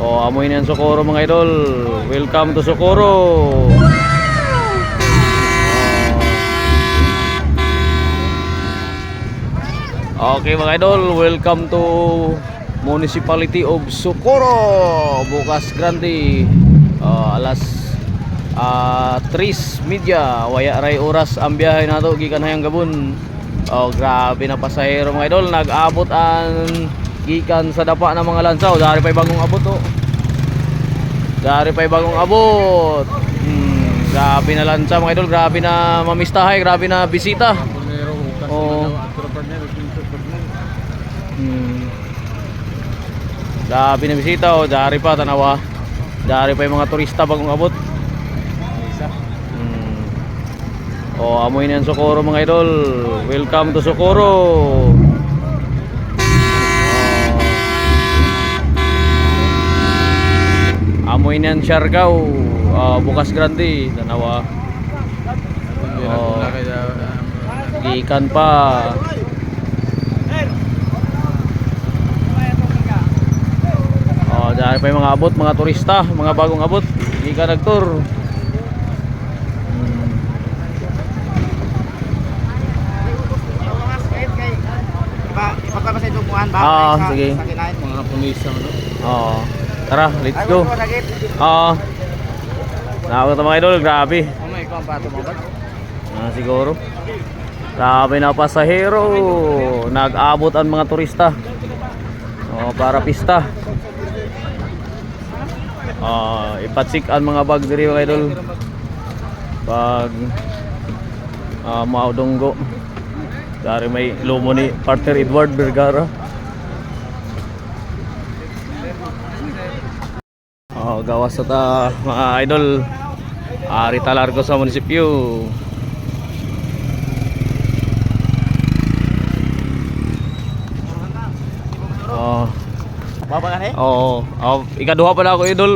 O, amoy na yan Socorro mga idol. Welcome to Socorro. Okay mga idol, welcome to Municipality of Socorro. Bukas Grande. Ah, alas ah 3 media. Waya ray oras ang biyahe nato gikan hayang gabon. Oh, grabe na pasahero mga idol. Nag-abot ang gikan sa dapa ng mga lansaw. Dari pa bagong abot oh. Dari pa bagong abot. Hmm, grabe na lansa mga idol. Grabe na mamistahay. Grabe na bisita. Oo. Hmm. Grabe na bisita oh. Dari pa tanawa. Dari pa yung mga turista bagong abot. Hmm. Oh, amoy na yan Socorro mga idol. Welcome to Socorro. Amoy na yan Siargao. Ah, bukas grande. Tanawa. Oh. Gikan pa. Oh, dahil pa yung mga abot, mga turista, mga bagong abot. Ka nag-tour. Hmm. Iba, iba pa ba? Ah, sa, sige. Sa kinain. Mga pulis ano. Oo. Tara, let's go. Oo. Nakakot mga idol, grabe. Ah, siguro. Grabe na pasahero. Nag-abot ang mga turista. Oh, para pista. Ah, ipatsik ang mga bag diri mga idol. Pag ah maudonggo. Dari may lumo ni partner Edward Vergara. Oh, gawas sa ta mga idol. Ari talargo sa munisipyo. Oh. Baba ka na eh? Oo. Oh, ikaduha pala ako idol.